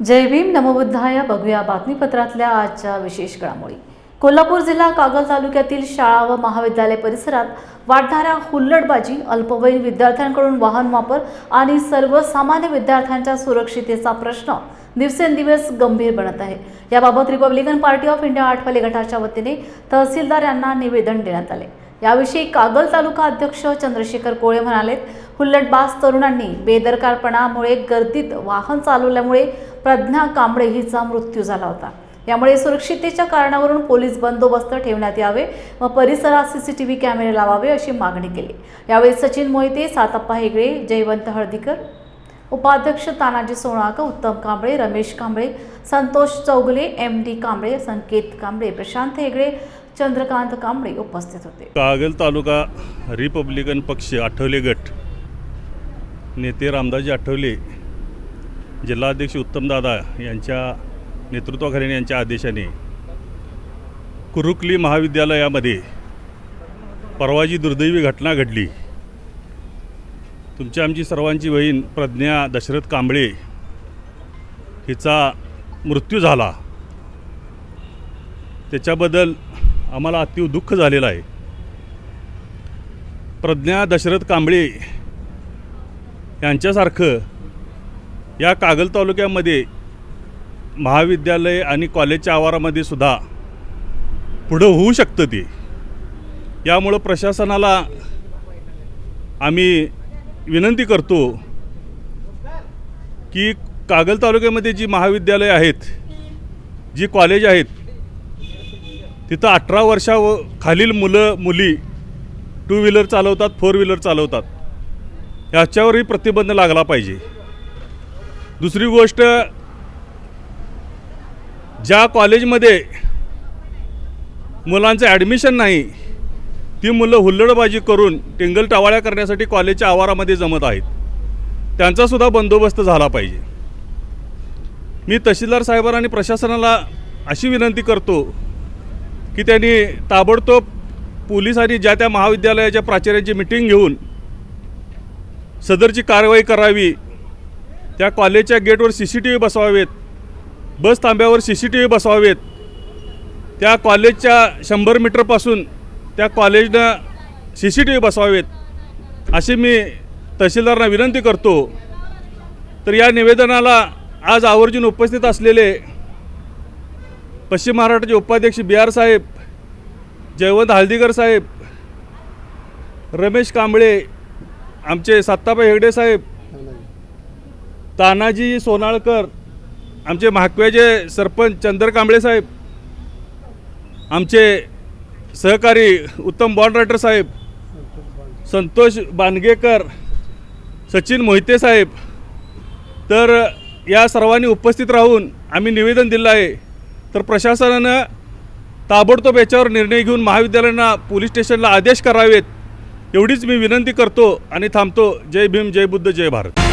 जय भीम नमोबुद्धाय बघूया बातमीपत्रातल्या आजच्या विशेष घडामोडी. कोल्हापूर जिल्हा कागल तालुक्यातील शाळा व महाविद्यालय परिसरात वाढणाऱ्या हुल्लडबाजी अल्पवयीन विद्यार्थ्यांकडून वाहन वापर आणि सर्वसामान्य विद्यार्थ्यांच्या सुरक्षितेचा प्रश्न दिवसेंदिवस गंभीर बनत आहे. याबाबत Republican party of India Athawale गटाच्या वतीने तहसीलदार यांना निवेदन देण्यात आले. याविषयी कागल तालुका अध्यक्ष चंद्रशेखर कोळे म्हणालेत हुल्लटबास तरुणांनी बेदरकारपणामुळे गर्दीत वाहन चालवल्यामुळे प्रज्ञा कांबळे हिचा मृत्यू झाला होता. यामुळे सुरक्षिततेच्या कारणावरून पोलीस बंदोबस्त ठेवण्यात यावे व परिसरात सीसीटीव्ही कॅमेरे लावावे अशी मागणी केली. यावेळी सचिन मोहिते सातप्पा हेगडे जयवंत हळदीकर उपाध्यक्ष तानाजी सोनाळकर उत्तम कांबळे रमेश कांबळे संतोष चौगले एम डी कांबळे संकेत कांबळे प्रशांत हेगडे चंद्रकांत कांबळे उपस्थित होते. कागल तालुका रिपब्लिकन पक्ष आठवले गट. नेते रामदासजी आठवले जिल्हाध्यक्ष उत्तमदादा यांच्या नेतृत्वाखाली यांच्या आदेशाने. कुरुकली महाविद्यालयामध्ये परवाजी दुर्दैवी घटना घडली. तुमची आमची सर्वांची बहीण प्रज्ञा दशरथ कांबळे हिचा मृत्यू झाला. त्याच्याबद्दल आम्हाला अतिव दुःख झालेलं आहे. प्रज्ञा दशरथ कांबळे यांच्यासारखं या कागल तालुक्यामध्ये महाविद्यालय आणि कॉलेजच्या आवारामध्ये सुद्धा पुढं होऊ शकतं ते. यामुळं प्रशासनाला आम्ही विनंती करतो की कागल तालुक्यामध्ये जी महाविद्यालय आहेत जी कॉलेज आहेत तिथं अठरा वर्षा व खालील मुलं मुली टू व्हीलर चालवतात फोर व्हीलर चालवतात. याच्यावरही प्रतिबंध लागला पाहिजे. दुसरी गोष्ट ज्या कॉलेजमध्ये मुलांचं ॲडमिशन नाही ती मुलं हुल्लडबाजी करून टिंगल टावाळ्या करण्यासाठी कॉलेजच्या आवारामध्ये जमत आहेत. त्यांचासुद्धा बंदोबस्त झाला पाहिजे. मी तहसीलदार साहेबांना आणि प्रशासनाला अशी विनंती करतो की त्यांनी ताबडतोब पोलीस आणि ज्या त्या महाविद्यालयाच्या प्राचार्यांची मिटिंग घेऊन सदरची कारवाई करावी त्या कॉलेजच्या गेटवर सी सी टी व्ही बसवावेत बस थांब्यावर सी सी टी व्ही बसवावेत त्या कॉलेजच्या शंभर मीटरपासून त्या कॉलेजनं सी सी टी व्ही बसवावेत अशी मी तहसीलदारांना विनंती करतो. तर या निवेदनाला आज आवर्जून उपस्थित असलेले पश्चिम महाराष्ट्राचे उपाध्यक्ष बी आर साहेब जयवंत हळदीकर साहेब रमेश कांबळे आमचे सत्ताबाई हेगडे साहेब तानाजी सोनाळकर आमचे महाकव्याचे सरपंच चंद्र कांबळे साहेब आमचे सहकारी उत्तम बॉन्डरायटर साहेब संतोष बांदगेकर सचिन मोहिते साहेब तर या सर्वांनी उपस्थित राहून आम्ही निवेदन दिलं आहे. तर प्रशासनानं ताबडतोब याच्यावर निर्णय घेऊन महाविद्यालयांना पोलीस स्टेशनला आदेश करावेत एवढीच मी विनंती करतो आणि थांबतो. जय भीम जय बुद्ध जय भारत.